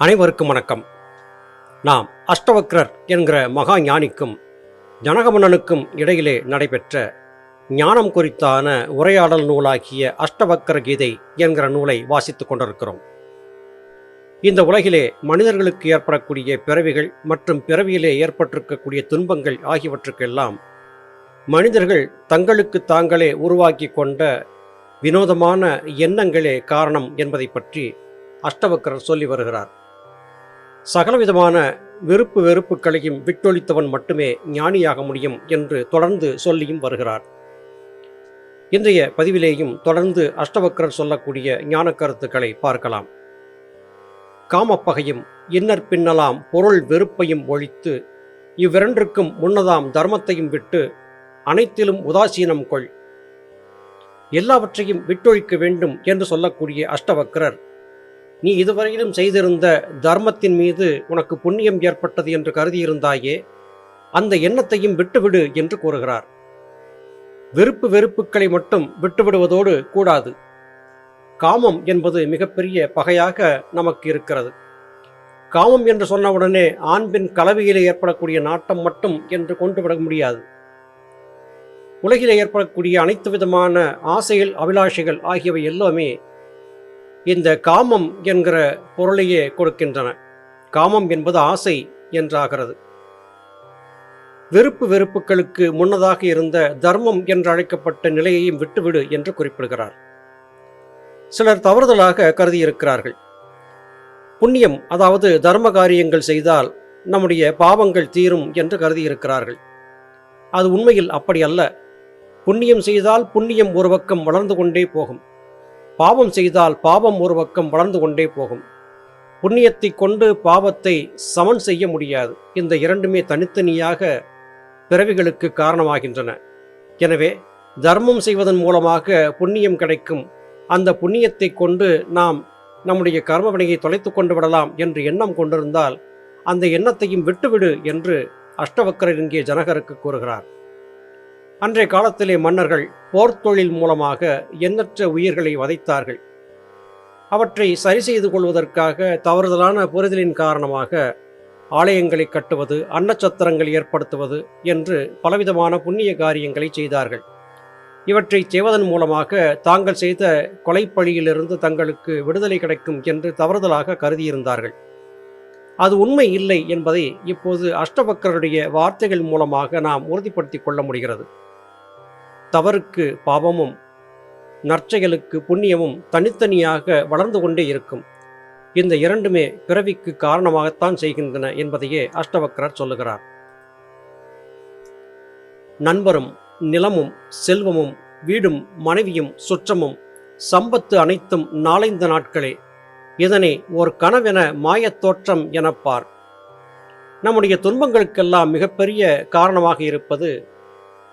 அனைவருக்கும் வணக்கம். நாம் அஷ்டவக்ரர் என்கிற மகா ஞானிக்கும் ஜனகமன்னனுக்கும் இடையிலே நடைபெற்ற ஞானம் குறித்தான உரையாடல் நூலாகிய அஷ்டவக்ர கீதை என்கிற நூலை வாசித்துக் கொண்டிருக்கிறோம். இந்த உலகிலே மனிதர்களுக்கு ஏற்படக்கூடிய பிறவிகள் மற்றும் பிறவியிலே ஏற்பட்டிருக்கக்கூடிய துன்பங்கள் ஆகியவற்றுக்கெல்லாம் மனிதர்கள் தங்களுக்கு தாங்களே உருவாக்கி கொண்ட வினோதமான எண்ணங்களே காரணம் என்பதை பற்றி அஷ்டவக்கரர் சொல்லி வருகிறார். சகலவிதமான வெறுப்பு வெறுப்புகளையும் விட்டொழித்தவன் மட்டுமே ஞானியாக முடியும் என்று தொடர்ந்து சொல்லியும் வருகிறார். இன்றைய பதிவிலேயும் தொடர்ந்து அஷ்டவக்கரர் சொல்லக்கூடிய ஞான கருத்துக்களை பார்க்கலாம். காமப்பகையும் இன்னற் பின்னலாம் பொருள் வெறுப்பையும் ஒழித்து இவ்விரண்டிற்கும் முன்னதாம் தர்மத்தையும் விட்டு அனைத்திலும் உதாசீனம் கொள். எல்லாவற்றையும் விட்டொழிக்க வேண்டும் என்று சொல்லக்கூடிய அஷ்டவக்கரர் நீ இதுவரையிலும் செய்திருந்த தர்மத்தின் மீது உனக்கு புண்ணியம் ஏற்பட்டது என்று கருதியிருந்தாயே அந்த எண்ணத்தையும் விட்டுவிடு என்று கூறுகிறார். வெறுப்பு வெறுப்புகளை மட்டும் விட்டுவிடுவதோடு கூடாது. காமம் என்பது மிகப்பெரிய பகையாக நமக்கு இருக்கிறது. காமம் என்று சொன்னவுடனே ஆண்பின் கலவையிலே ஏற்படக்கூடிய நாட்டம் மட்டும் என்று கொண்டு விட முடியாது. உலகிலே ஏற்படக்கூடிய அனைத்து விதமான ஆசைகள் அபிலாஷைகள் ஆகியவை எல்லாமே இந்த காமம் என்கிற பொருளையே கொடுக்கின்றன. காமம் என்பது ஆசை என்றாகிறது. வெறுப்பு வெறுப்புகளுக்கு முன்னதாக இருந்த தர்மம் என்று அழைக்கப்பட்ட நிலையையும் விட்டுவிடு என்று குறிப்பிடுகிறார். சிலர் தவறுதலாக கருதியிருக்கிறார்கள். புண்ணியம் அதாவது தர்ம காரியங்கள் செய்தால் நம்முடைய பாவங்கள் தீரும் என்று கருதியிருக்கிறார்கள். அது உண்மையில் அப்படி அல்ல. புண்ணியம் செய்தால் புண்ணியம் ஒரு பக்கம் வளர்ந்து கொண்டே போகும். பாவம் செய்தால் பாவம் ஒரு பக்கம் வளர்ந்து கொண்டே போகும். புண்ணியத்தை கொண்டு பாவத்தை சமன் செய்ய முடியாது. இந்த இரண்டுமே தனித்தனியாக பிறவிகளுக்கு காரணமாகின்றன. எனவே தர்மம் செய்வதன் மூலமாக புண்ணியம் கிடைக்கும். அந்த புண்ணியத்தை கொண்டு நாம் நம்முடைய கர்மவினையை தொலைத்து கொண்டு விடலாம் என்று எண்ணம் கொண்டிருந்தால் அந்த எண்ணத்தையும் விட்டுவிடு என்று அஷ்டவக்கரர் இங்கே ஜனகருக்கு கூறுகிறார். அன்றைய காலத்திலே மன்னர்கள் போர்த்தொழில் மூலமாக எண்ணற்ற உயிர்களை வதைத்தார்கள். அவற்றை சரி செய்து கொள்வதற்காக தவறுதலான புரிதலின் காரணமாக ஆலயங்களை கட்டுவது அன்னச்சத்திரங்கள் ஏற்படுத்துவது என்று பலவிதமான புண்ணிய காரியங்களை செய்தார்கள். இவற்றை செய்வதன் மூலமாக தாங்கள் செய்த கொலைப்பழியிலிருந்து தங்களுக்கு விடுதலை கிடைக்கும் என்று தவறுதலாக கருதியிருந்தார்கள். அது உண்மை இல்லை என்பதை இப்போது அஷ்டபக்கருடைய வார்த்தைகள் மூலமாக நாம் உறுதிப்படுத்திக் கொள்ள முடிகிறது. தவறுக்கு பாவமும் நற்செயலுக்கு புண்ணியமும் தனித்தனியாக வளர்ந்து கொண்டே இருக்கும். இந்த இரண்டுமே பிறவிக்கு காரணமாகத்தான் செய்கின்றன என்பதையே அஷ்டவக்கரர் சொல்லுகிறார். நண்பரும் நிலமும் செல்வமும் வீடும் மனைவியும் சுற்றமும் சம்பத்து அனைத்தும் நாலைந்து நாட்களே இதனை ஒரு கனவென மாயத் தோற்றம் எனப்பார். நம்முடைய துன்பங்களுக்கெல்லாம் மிகப்பெரிய காரணமாக இருப்பது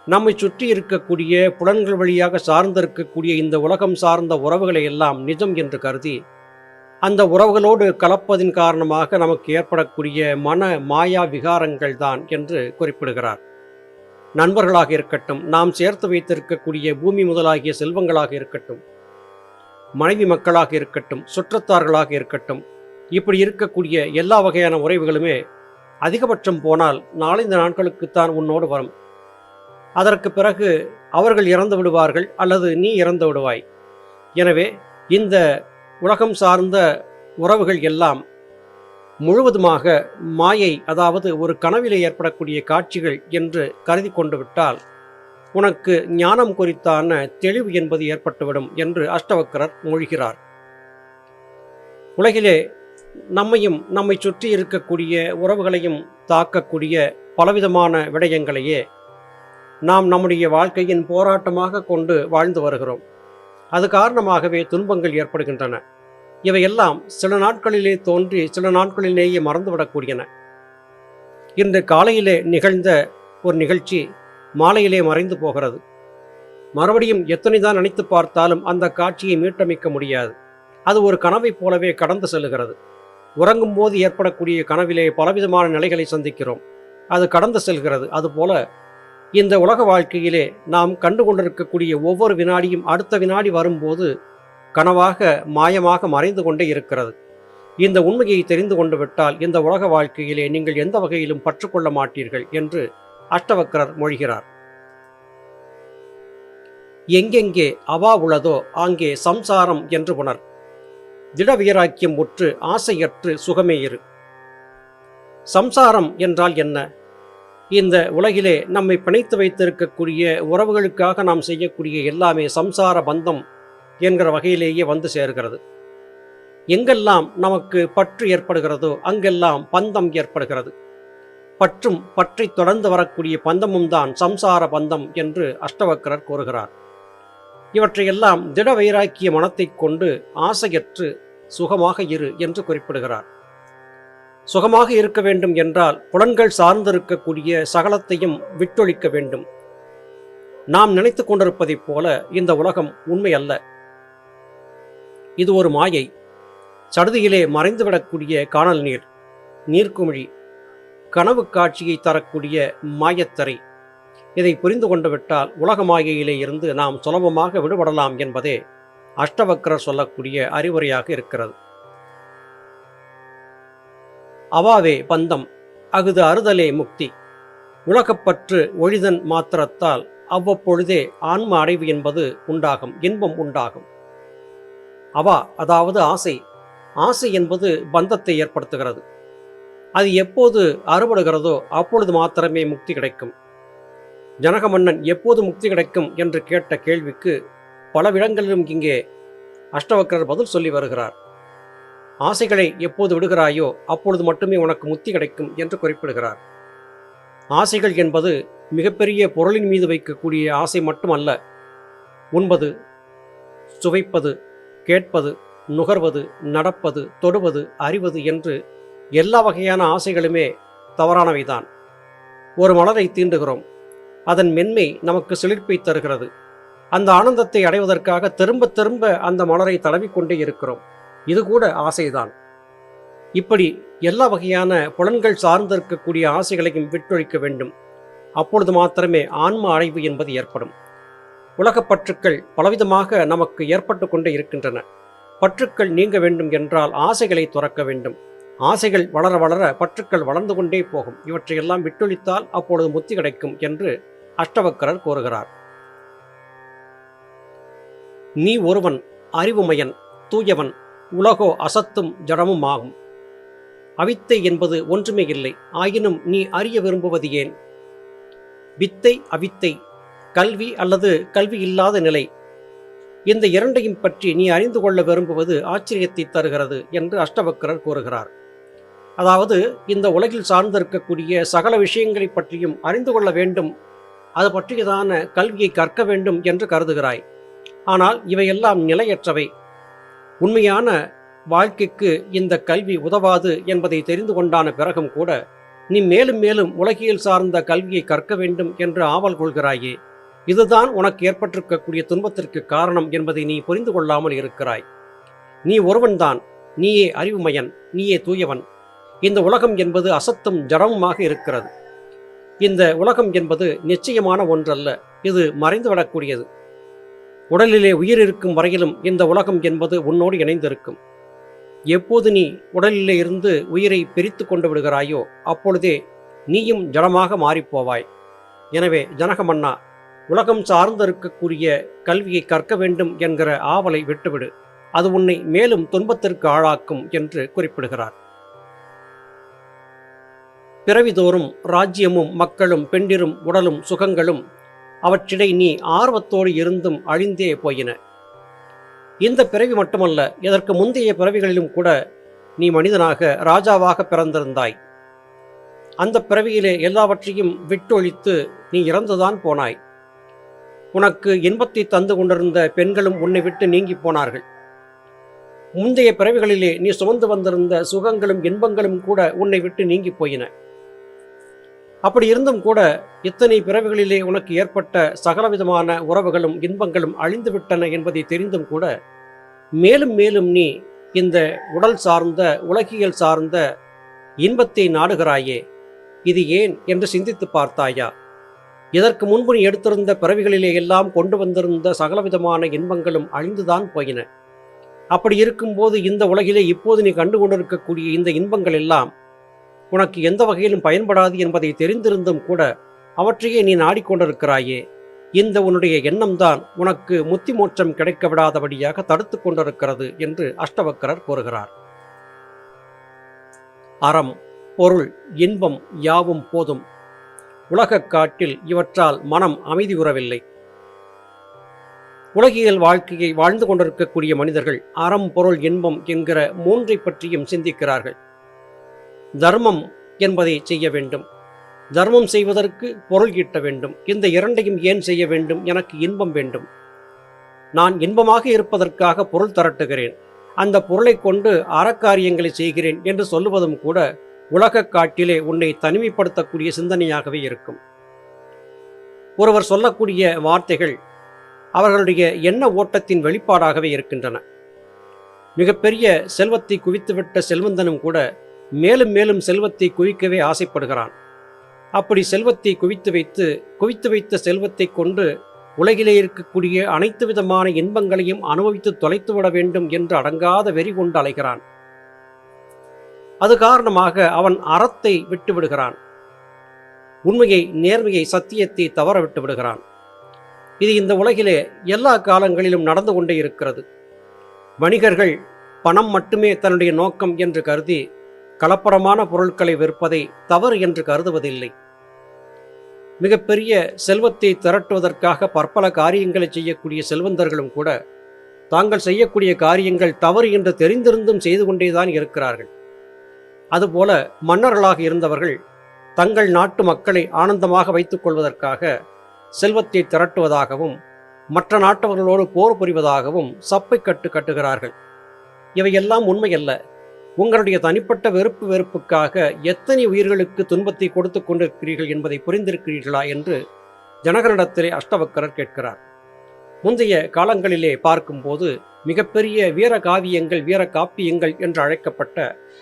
நம்மை சுற்றி இருக்கக்கூடிய புலன்கள் வழியாக சார்ந்திருக்கக்கூடிய இந்த உலகம் சார்ந்த உறவுகளை எல்லாம் நிஜம் என்று கருதி அந்த உறவுகளோடு கலப்பதின் காரணமாக நமக்கு ஏற்படக்கூடிய மன மாயா விகாரங்கள் தான் என்று குறிப்பிடுகிறார். நண்பர்களாக இருக்கட்டும் நாம் சேர்த்து வைத்திருக்கக்கூடிய பூமி முதலாகிய செல்வங்களாக இருக்கட்டும் மனைவி மக்களாக இருக்கட்டும் சுற்றத்தார்களாக இருக்கட்டும் இப்படி இருக்கக்கூடிய எல்லா வகையான உறவுகளுமே அதிகபட்சம் போனால் நாலஞ்சு நாட்களுக்குத்தான் உன்னோடு வரும். அதற்கு பிறகு அவர்கள் இறந்து விடுவார்கள் அல்லது நீ இறந்து விடுவாய். எனவே இந்த உலகம் சார்ந்த உறவுகள் எல்லாம் முழுவதுமாக மாயை அதாவது ஒரு கனவிலே ஏற்படக்கூடிய காட்சிகள் என்று கருதி கொண்டு விட்டால் உனக்கு ஞானம் குறித்தான தெளிவு என்பது ஏற்பட்டுவிடும் என்று அஷ்டவக்கரர் மொழிகிறார். உலகிலே நம்மையும் நம்மை சுற்றி இருக்கக்கூடிய உறவுகளையும் தாக்கக்கூடிய பலவிதமான விடயங்களையே நாம் நம்முடைய வாழ்க்கையின் போராட்டமாக கொண்டு வாழ்ந்து வருகிறோம். அது காரணமாகவே துன்பங்கள் ஏற்படுகின்றன. இவையெல்லாம் சில நாட்களிலே தோன்றி சில நாட்களிலேயே மறந்துவிடக்கூடியன. இன்று காலையிலே நிகழ்ந்த ஒரு நிகழ்ச்சி மாலையிலே மறைந்து போகிறது. மறுபடியும் எத்தனை தான் நினைத்து பார்த்தாலும் அந்த காட்சியை மீட்டமைக்க முடியாது. அது ஒரு கனவைப் போலவே கடந்து செல்கிறது உறங்கும் போது ஏற்படக்கூடிய கனவிலே பலவிதமான நிலைகளை சந்திக்கிறோம். அது கடந்து செல்கிறது. அதுபோல இந்த உலக வாழ்க்கையிலே நாம் கண்டு கொண்டிருக்கக்கூடிய ஒவ்வொரு வினாடியும் அடுத்த வினாடி வரும்போது கனவாக மாயமாக மறைந்து கொண்டே இருக்கிறது. இந்த உண்மையை தெரிந்து கொண்டு விட்டால் இந்த உலக வாழ்க்கையிலே நீங்கள் எந்த வகையிலும் பற்றுக்கொள்ள மாட்டீர்கள் என்று அஷ்டவக்கரர் மொழிகிறார். எங்கெங்கே அவா உளதோ அங்கே சம்சாரம் என்று உணர். திடவீராக்கியம் உற்று ஆசையற்று சுகமே இரு. சம்சாரம் என்றால் என்ன? இந்த உலகிலே நம்மை பிணைத்து வைத்திருக்கக்கூடிய உறவுகளுக்காக நாம் செய்யக்கூடிய எல்லாமே சம்சார பந்தம் என்கிற வகையிலேயே வந்து சேர்கிறது. எங்கெல்லாம் நமக்கு பற்று ஏற்படுகிறதோ அங்கெல்லாம் பந்தம் ஏற்படுகிறது. பற்றும் பற்றி தொடர்ந்து வரக்கூடிய பந்தமும் தான் சம்சார பந்தம் என்று அஷ்டவக்கரர் கூறுகிறார். இவற்றையெல்லாம் திட வைராக்கிய மனத்தைக் கொண்டு ஆசையற்று சுகமாக இரு என்று குறிப்பிடுகிறார். சுகமாக இருக்க வேண்டும் என்றால் புலன்கள் சார்ந்திருக்கக்கூடிய சகலத்தையும் விட்டொழிக்க வேண்டும். நாம் நினைத்து கொண்டிருப்பதைப் போல இந்த உலகம் உண்மை அல்ல. இது ஒரு மாயை. சடுதியிலே மறைந்துவிடக்கூடிய காணல் நீர் நீர்க்குமிழி கனவு காட்சியை தரக்கூடிய மாயத்தரை. இதை புரிந்து கொண்டு விட்டால் உலக மாயையிலே இருந்து நாம் சுலபமாக விடுபடலாம் என்பதே அஷ்டவக்கரர் சொல்லக்கூடிய அறிவுரையாக இருக்கிறது. அவாவே பந்தம் அகுது அறுதலே முக்தி. உலகப்பற்று ஒழிதன் மாத்திரத்தால் அவ்வப்பொழுதே ஆன்ம அடைவு என்பது உண்டாகும் இன்பம் உண்டாகும். அவா அதாவது ஆசை. ஆசை என்பது பந்தத்தை ஏற்படுத்துகிறது. அது எப்போது அறுபடுகிறதோ அப்பொழுது மாத்திரமே முக்தி கிடைக்கும். ஜனகமன்னன் எப்போது முக்தி கிடைக்கும் என்று கேட்ட கேள்விக்கு பல இடங்களிலும் இங்கே அஷ்டவக்கரர் பதில் சொல்லி வருகிறார். ஆசைகளை எப்போது விடுகிறாயோ அப்பொழுது மட்டுமே உனக்கு முத்தி கிடைக்கும் என்று குறிப்பிடுகிறார். ஆசைகள் என்பது மிகப்பெரிய பொருளின் மீது வைக்கக்கூடிய ஆசை மட்டுமல்ல. உண்பது சுவைப்பது கேட்பது நுகர்வது நடப்பது தொடுவது அறிவது என்று எல்லா வகையான ஆசைகளுமே தவறானவைதான். ஒரு மலரை தீண்டுகிறோம். அதன் மென்மை நமக்கு சிலிர்ப்பை தருகிறது. அந்த ஆனந்தத்தை அடைவதற்காக திரும்ப திரும்ப அந்த மலரை தடவிக்கொண்டே இருக்கிறோம். இது கூட ஆசைதான். இப்படி எல்லா வகையான புலன்கள் சார்ந்திருக்கக்கூடிய ஆசைகளையும் விட்டொழிக்க வேண்டும். அப்பொழுது மாத்திரமே ஆன்ம அடைவு என்பது ஏற்படும். உலகப் பற்றுக்கள் பலவிதமாக நமக்கு ஏற்பட்டு கொண்டே இருக்கின்றன. பற்றுக்கள் நீங்க வேண்டும் என்றால் ஆசைகளை துறக்க வேண்டும். ஆசைகள் வளர வளர பற்றுக்கள் வளர்ந்து கொண்டே போகும். இவற்றையெல்லாம் விட்டொழித்தால் அப்பொழுது முத்தி கிடைக்கும் என்று அஷ்டவக்கரர் கூறுகிறார். நீ ஒருவன் அறிவுமயன் தூயவன் உலகோ அசத்தும் ஜடமும் ஆகும் அவித்தை என்பது ஒன்றுமே இல்லை. ஆயினும் நீ அறிய விரும்புவது ஏன்? வித்தை அவித்தை. கல்வி அல்லது கல்வி இல்லாத நிலை. இந்த இரண்டையும் பற்றி நீ அறிந்து கொள்ள விரும்புவது ஆச்சரியத்தை தருகிறது என்று அஷ்டவக்கரர் கூறுகிறார். அதாவது இந்த உலகில் சார்ந்திருக்கக்கூடிய சகல விஷயங்களை பற்றியும் அறிந்து கொள்ள வேண்டும். அது பற்றியதான கல்வியை கற்க வேண்டும் என்று கருதுகிறாய். ஆனால் இவையெல்லாம் நிலையற்றவை. உண்மையான வாழ்க்கைக்கு இந்த கல்வி உதவாது என்பதை தெரிந்து கொண்டான பிறகும் கூட நீ மேலும் மேலும் உலகியல் சார்ந்த கல்வியை கற்க வேண்டும் என்று ஆவல் கொள்கிறாயே. இதுதான் உனக்கு ஏற்பட்டிருக்கக்கூடிய துன்பத்திற்கு காரணம் என்பதை நீ புரிந்து கொள்ளாமல் இருக்கிறாய். நீ ஒருவன்தான். நீயே அறிவுமயன். நீயே தூயவன். இந்த உலகம் என்பது அசத்தும் ஜடமுமாக இருக்கிறது. இந்த உலகம் என்பது நிச்சயமான ஒன்றல்ல. இது மறைந்துவிடக்கூடியது உடலிலே உயிர் இருக்கும் வரையிலும் இந்த உலகம் என்பது உன்னோடு இணைந்திருக்கும். எப்போது நீ உடலிலே இருந்து உயிரை பிரித்து கொண்டு விடுகிறாயோ அப்பொழுதே நீயும் ஜடமாக மாறிப்போவாய். எனவே ஜனகமன்னா உலகம் சார்ந்திருக்கக்கூடிய கல்வியை கற்க வேண்டும் என்கிற ஆவலை விட்டுவிடு. அது உன்னை மேலும் துன்பத்திற்கு ஆளாக்கும் என்று குறிப்பிடுகிறார். பிறவிதோறும் ராஜ்யமும் மக்களும் பெண்டிரும் உடலும் சுகங்களும் அவற்றிடை நீ ஆர்வத்தோடு இருந்தும் அழிந்தே போயின. இந்த பிறவி மட்டுமல்ல இதற்கு முந்தைய பிறவிகளிலும் கூட நீ மனிதனாக ராஜாவாக பிறந்திருந்தாய். அந்த பிறவியிலே எல்லாவற்றையும் விட்டொழித்து நீ இறந்துதான் போனாய். உனக்கு இன்பத்தை தந்து கொண்டிருந்த பெண்களும் உன்னை விட்டு நீங்கி போனார்கள். முந்தைய பிறவிகளிலே நீ சுமந்து வந்திருந்த சுகங்களும் இன்பங்களும் கூட உன்னை விட்டு நீங்கி போயின. அப்படி இருந்தும் கூட இத்தனை பிறவிகளிலே உனக்கு ஏற்பட்ட சகலவிதமான உறவுகளும் இன்பங்களும் அழிந்துவிட்டன என்பதை தெரிந்தும் கூட மேலும் மேலும் நீ இந்த உடல் சார்ந்த உலகியல் சார்ந்த இன்பத்தை நாடுகிறாயே இது ஏன் என்று சிந்தித்து பார்த்தாயா? இதற்கு முன்பு நீ எடுத்திருந்த பிறவிகளிலே எல்லாம் கொண்டு வந்திருந்த சகலவிதமான இன்பங்களும் அழிந்துதான் போயின. அப்படி இருக்கும்போது இந்த உலகிலே இப்போது நீ கண்டு கொண்டிருக்கக்கூடிய இந்த இன்பங்கள் எல்லாம் உனக்கு எந்த வகையிலும் பயன்படாது என்பதை தெரிந்திருந்தும் கூட அவற்றையே நீ நாடிக்கொண்டிருக்கிறாயே. இந்த உன்னுடைய எண்ணம்தான் உனக்கு முத்தி மோட்சம் கிடைக்க விடாதபடியாக தடுத்து கொண்டிருக்கிறது என்று அஷ்டவக்கரர் கூறுகிறார். அறம் பொருள் இன்பம் யாவும் போதும். உலகக் காட்டில் இவற்றால் மனம் அமைதி உறவில்லை. உலகியல் வாழ்க்கையை வாழ்ந்து கொண்டிருக்கக்கூடிய மனிதர்கள் அறம் பொருள் இன்பம் என்கிற மூன்றை பற்றியும் சிந்திக்கிறார்கள். தர்மம் என்பதை செய்ய வேண்டும். தர்மம் செய்வதற்கு பொருள் ஈட்ட வேண்டும். இந்த இரண்டையும் ஏன் செய்ய வேண்டும்? எனக்கு இன்பம் வேண்டும். நான் இன்பமாக இருப்பதற்காக பொருள் திரட்டுகிறேன். அந்த பொருளை கொண்டு அறக்காரியங்களை செய்கிறேன் என்று சொல்லுவதும் கூட உலகக் காட்டிலே உன்னை தனிமைப்படுத்தக்கூடிய சிந்தனையாகவே இருக்கும். ஒருவர் சொல்லக்கூடிய வார்த்தைகள் அவர்களுடைய எண்ண ஓட்டத்தின் வெளிப்பாடாகவே இருக்கின்றன. மிகப்பெரிய செல்வத்தை குவித்துவிட்ட செல்வந்தனும் கூட மேலும் மேலும் செல்வத்தை குவிக்கவே ஆசைப்படுகிறான். அப்படி செல்வத்தை குவித்து வைத்து குவித்து வைத்த செல்வத்தை கொண்டு உலகிலே இருக்கக்கூடிய அனைத்து விதமான இன்பங்களையும் அனுபவித்து தொலைத்துவிட வேண்டும் என்று அடங்காத வெறி கொண்டு அலைகிறான். அது காரணமாக அவன் அறத்தை விட்டு விடுகிறான். உண்மையை நேர்மையை சத்தியத்தை தவற விட்டு விடுகிறான். இது இந்த உலகிலே எல்லா காலங்களிலும் நடந்து கொண்டே இருக்கிறது. வணிகர்கள் பணம் மட்டுமே தன்னுடைய நோக்கம் என்று கருதி கலப்படமான பொருட்களை விற்பதை தவறு என்று கருதுவதில்லை. மிகப்பெரிய செல்வத்தை திரட்டுவதற்காக பற்பல காரியங்களை செய்யக்கூடிய செல்வந்தர்களும் கூட தாங்கள் செய்யக்கூடிய காரியங்கள் தவறு என்று தெரிந்திருந்தும் செய்து கொண்டேதான் இருக்கிறார்கள். அதுபோல மன்னர்களாக இருந்தவர்கள் தங்கள் நாட்டு மக்களை ஆனந்தமாக வைத்துக் கொள்வதற்காக செல்வத்தை திரட்டுவதாகவும் மற்ற நாட்டவர்களோடு போர் புரிவதாகவும் சப்பை கட்டு கட்டுகிறார்கள். இவையெல்லாம் உண்மையல்ல. உங்களுடைய தனிப்பட்ட வெறுப்பு வெறுப்புக்காக எத்தனை உயிர்களுக்கு துன்பத்தை கொடுத்து கொண்டிருக்கிறீர்கள் என்பதை புரிந்திருக்கிறீர்களா என்று ஜனகரிடத்திலே அஷ்டவக்கரர் கேட்கிறார். முந்தைய காலங்களிலே பார்க்கும்போது மிகப்பெரிய வீர காவியங்கள் வீர காப்பியங்கள் என்று அழைக்கப்பட்ட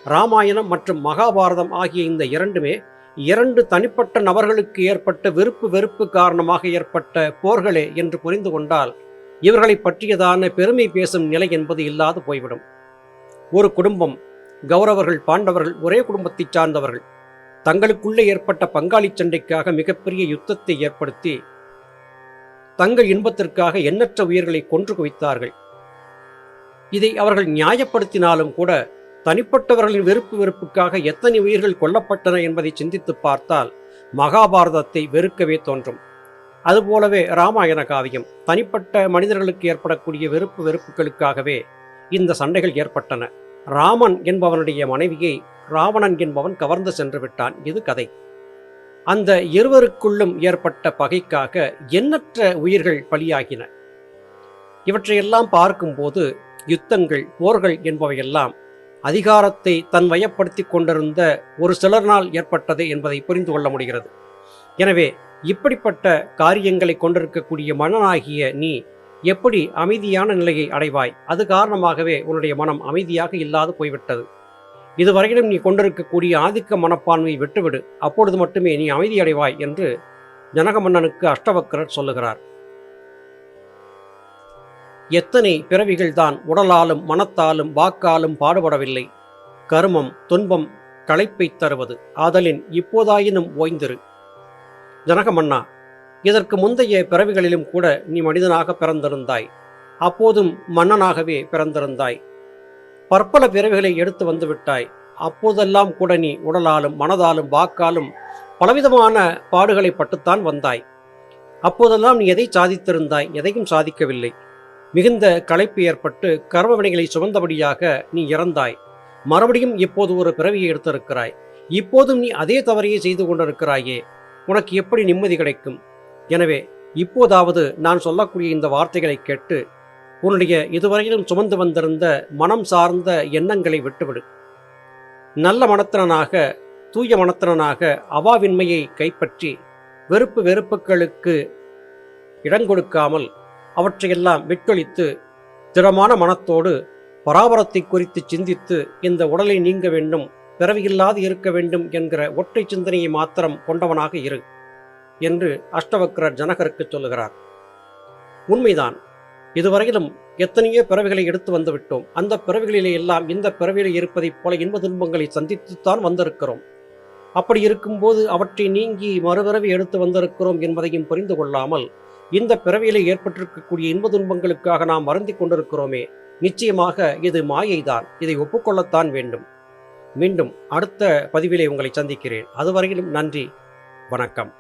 ராமாயணம் மற்றும் மகாபாரதம் ஆகிய இந்த இரண்டுமே இரண்டு தனிப்பட்ட நபர்களுக்கு ஏற்பட்ட வெறுப்பு வெறுப்பு காரணமாக ஏற்பட்ட போர்களே என்று புரிந்து கொண்டால் இவர்களை பற்றியதான பெருமை பேசும் நிலை என்பது இல்லாது போய்விடும். ஒரு குடும்பம் கௌரவர்கள் பாண்டவர்கள் ஒரே குடும்பத்தைச் சார்ந்தவர்கள். தங்களுக்குள்ளே ஏற்பட்ட பங்காளி சண்டைக்காக மிகப்பெரிய யுத்தத்தை ஏற்படுத்தி தங்கள் இன்பத்திற்காக எண்ணற்ற உயிர்களை கொன்று குவித்தார்கள். இதை அவர்கள் நியாயப்படுத்தினாலும் கூட தனிப்பட்டவர்களின் வெறுப்பு வெறுப்புக்காக எத்தனை உயிர்கள் கொல்லப்பட்டன என்பதை சிந்தித்து பார்த்தால் மகாபாரதத்தை வெறுக்கவே தோன்றும். அதுபோலவே ராமாயண காவியம் தனிப்பட்ட மனிதர்களுக்கு ஏற்படக்கூடிய வெறுப்பு வெறுப்புகளுக்காகவே இந்த சண்டைகள் ஏற்பட்டன. ராமன் என்பவனுடைய மனைவியை ராவணன் என்பவன் கவர்ந்து சென்று விட்டான். இது கதை. அந்த இருவருக்குள்ளும் ஏற்பட்ட பகைக்காக எண்ணற்ற உயிர்கள் பலியாகின. இவற்றையெல்லாம் பார்க்கும்போது யுத்தங்கள் போர்கள் என்பவையெல்லாம் அதிகாரத்தை தன் வயப்படுத்தி கொண்டிருந்த ஒரு சிலர்னால் ஏற்பட்டது என்பதை புரிந்து கொள்ள முடிகிறது. எனவே இப்படிப்பட்ட காரியங்களை கொண்டிருக்கக்கூடிய மனனாகிய நீ எப்படி அமைதியான நிலையை அடைவாய்? அது காரணமாகவே உன்னுடைய மனம் அமைதியாக இல்லாது போய்விட்டது. இதுவரையிலும் நீ கொண்டிருக்கக்கூடிய ஆதிக்க மனப்பான்மையை விட்டுவிடு. அப்பொழுது மட்டுமே நீ அமைதி அடைவாய் என்று ஜனக மன்னனுக்கு அஷ்டவக்கரர் சொல்லுகிறார். எத்தனை பிறவிகள்தான் உடலாலும் மனத்தாலும் வாக்காலும் பாடுபடவில்லை. கருமம் துன்பம் களைப்பை தருவது. ஆதலின் இப்போதாயினும் ஓய்ந்திரு. ஜனகமன்னா இதற்கு முந்தைய பிறவிகளிலும் கூட நீ மனிதனாக பிறந்திருந்தாய். அப்போதும் மன்னனாகவே பிறந்திருந்தாய். பற்பல பிறவிகளை எடுத்து வந்துவிட்டாய் அப்போதெல்லாம் கூட நீ உடலாலும் மனதாலும் வாக்காலும் பலவிதமான பாடுகளை பட்டுத்தான் வந்தாய். அப்போதெல்லாம் நீ எதை சாதித்திருந்தாய்? எதையும் சாதிக்கவில்லை. மிகுந்த களைப்பு ஏற்பட்டு கர்மவினைகளை சுமந்தபடியாக நீ இறந்தாய். மறுபடியும் இப்போது ஒரு பிறவியை எடுத்திருக்கிறாய். இப்போதும் நீ அதே தவறையே செய்து கொண்டிருக்கிறாயே. உனக்கு எப்படி நிம்மதி கிடைக்கும்? எனவே இப்போதாவது நான் சொல்லக்கூடிய இந்த வார்த்தைகளை கேட்டு உன்னுடைய இதுவரையிலும் சுமந்து வந்திருந்த மனம் சார்ந்த எண்ணங்களை விட்டுவிடு. நல்ல மனத்தினனாக தூய மனத்தினனாக அவாவின்மையை கைப்பற்றி வெறுப்பு வெறுப்புகளுக்கு இடங்கொடுக்காமல் அவற்றையெல்லாம் விட்டொழித்து திடமான மனத்தோடு பராபரத்தை குறித்து சிந்தித்து இந்த உடலை நீங்க வேண்டும் பிறவியில்லாது இருக்க வேண்டும் என்கிற ஒற்றை சிந்தனையை மாத்திரம் கொண்டவனாக இரு. என்று அஷ்டவக்ரர் ஜனகருக்கு சொல்லுகிறார். உண்மைதான் இதுவரையிலும் எத்தனையோ பிறவிகளை எடுத்து வந்துவிட்டோம். அந்த பிறவிகளிலே எல்லாம் இந்த பிறவியில் இருப்பதைப் போல இன்ப துன்பங்களை சந்தித்துத்தான் வந்திருக்கிறோம். அப்படி இருக்கும்போது அவற்றை நீங்கி மறுபிறவி எடுத்து வந்திருக்கிறோம் என்பதையும் புரிந்து கொள்ளாமல் இந்த பிறவியிலே ஏற்பட்டிருக்கக்கூடிய இன்ப துன்பங்களுக்காக நாம் வருந்தி கொண்டிருக்கிறோமே நிச்சயமாக இது மாயைதான். இதை ஒப்புக்கொள்ளத்தான் வேண்டும். மீண்டும் அடுத்த பதிவிலே உங்களை சந்திக்கிறேன். அதுவரையிலும் நன்றி வணக்கம்.